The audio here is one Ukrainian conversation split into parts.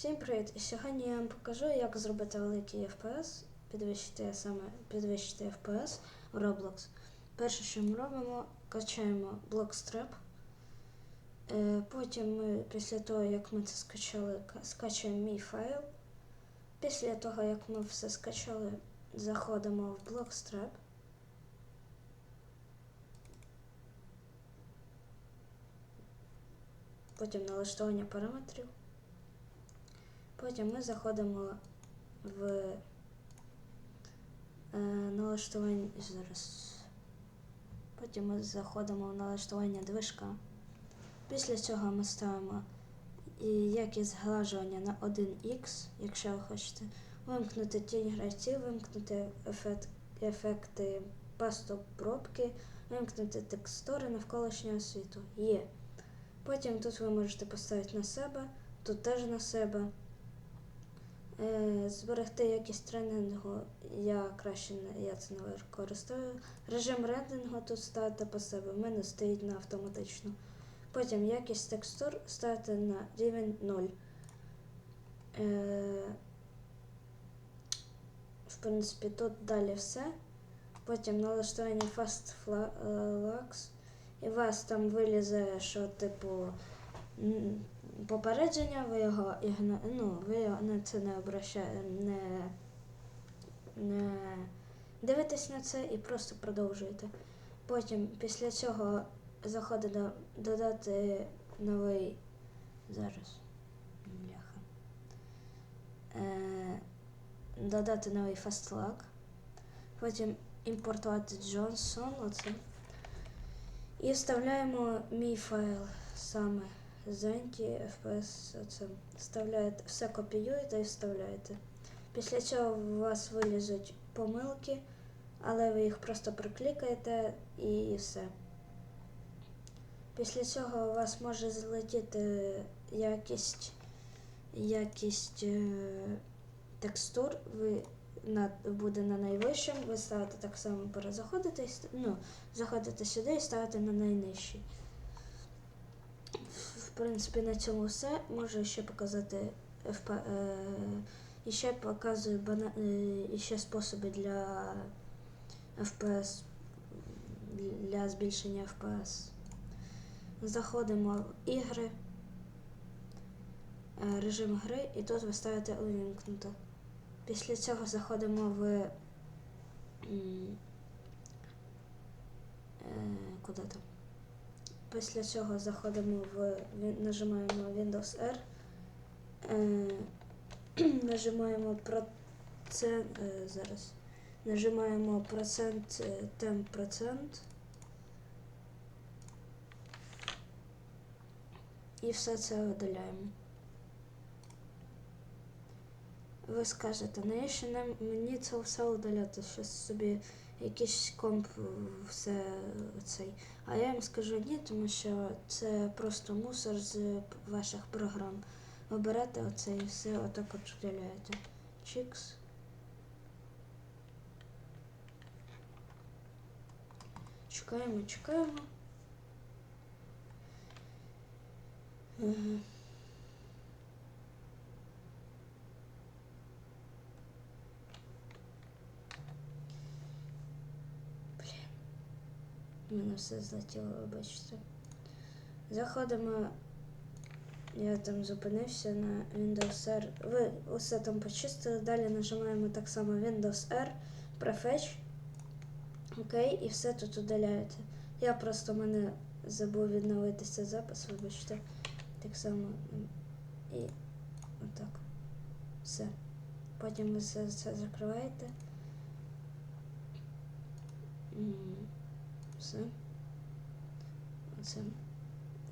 Всім привіт! Сьогодні я вам покажу, як зробити великий FPS, підвищити саме підвищити FPS в Roblox. Перше, що ми робимо, качаємо Blockstrap. Е, Потім ми, після того, як ми це скачали, ка- скачуємо мій файл. Після того, як ми все скачали, заходимо в Blockstrap. Потім налаштування параметрів. Потім ми заходимо в е, налаштування зараз. Потім ми заходимо в налаштування движка. Після цього ми ставимо і якість зглажування на 1х, якщо ви хочете. Вимкнути тінь гравців, вимкнути ефект, ефекти пасту пробки, вимкнути текстури навколишнього світу. Є. Потім тут ви можете поставити на себе, тут теж на себе. Е, Зберегти якість тренінгу я краще я це не використовую. Режим рендингу тут ставити по себе. В мене стоїть на автоматично. Потім якість текстур ставити на рівень 0. Е, в принципі, тут далі все. Потім налаштування Fast Fla- е, І у вас там вилізе, що типу попередження, ви його ігно... ну, ви на це не обращаєте, не, не дивитесь на це і просто продовжуєте. Потім після цього заходите додати новий зараз. Бляха. Е, додати новий фастлаг. Потім імпортувати Johnson, оце. І вставляємо мій файл саме Zenti FPS. Оце. Вставляєте, все копіюєте і вставляєте. Після цього у вас вилізуть помилки, але ви їх просто приклікаєте і все. Після цього у вас може злетіти якість, якість е, текстур. Ви на, буде на найвищому, ви ставите так само перезаходите, ну, заходите сюди і ставите на найнижчий. Принципі, на цьому все. Можу ще показати FP, е, і ще показую бана, е, ще способи для FPS, для збільшення FPS. Заходимо в ігри, е, режим гри, і тут ви ставите увімкнуто. Після цього заходимо в е, куди там? Після цього заходимо в нажимаємо Windows R, е, нажимаємо процент е, зараз. Нажимаємо процент е, темп процент. І все це видаляємо. Ви скажете, навіщо мені це все удаляти? Щось собі якийсь комп е, все цей. А я їм скажу ні, тому що це просто мусор з ваших програм. Ви берете оце і все отак от видаляєте. Чікс. Чекаємо, чекаємо. Мгм. У мене все злетіло, вибачте. Заходимо. Я там зупинився на Windows R. Ви усе там почистили. Далі нажимаємо так само Windows R, Prefetch. Окей, і все тут удаляєте. Я просто мене забув відновитися запис, вибачте. Так само. І отак. Все. Потім ви все це закриваєте. М, Все. Оце.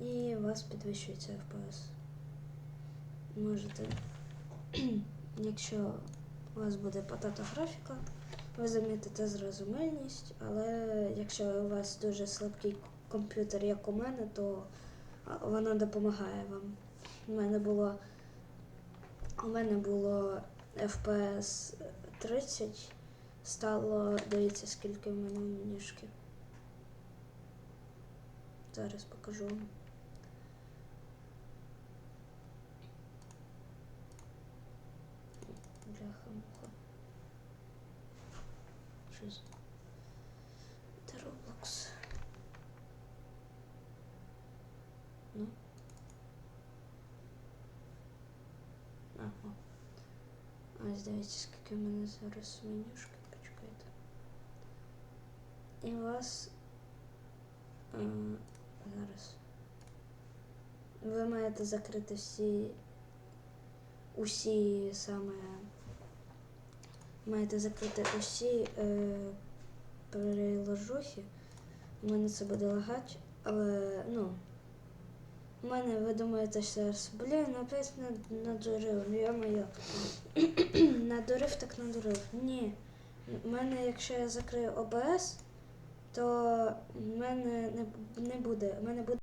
І у вас підвищується FPS. Можете, якщо у вас буде потата графіка, ви замітите зразу але якщо у вас дуже слабкий комп'ютер, як у мене, то а, воно допомагає вам. У мене було у мене було FPS 30, стало, дивіться, скільки в мене ніжків. Зараз покажу. Бляха муха. Щось. Це Roblox. Ну. Ага. Ось дивіться, скільки в мене зараз менюшки почекайте. у вас... Э зараз. Ви маєте закрити всі усі саме. Маєте закрити усі е, приложухи. У мене це буде лагати, але ну. У мене ви думаєте зараз, блін, опять надурив, ну я-моє. надурив так надурив. Ні. У мене, якщо я закрию ОБС, то в мене не, буде. В мене буде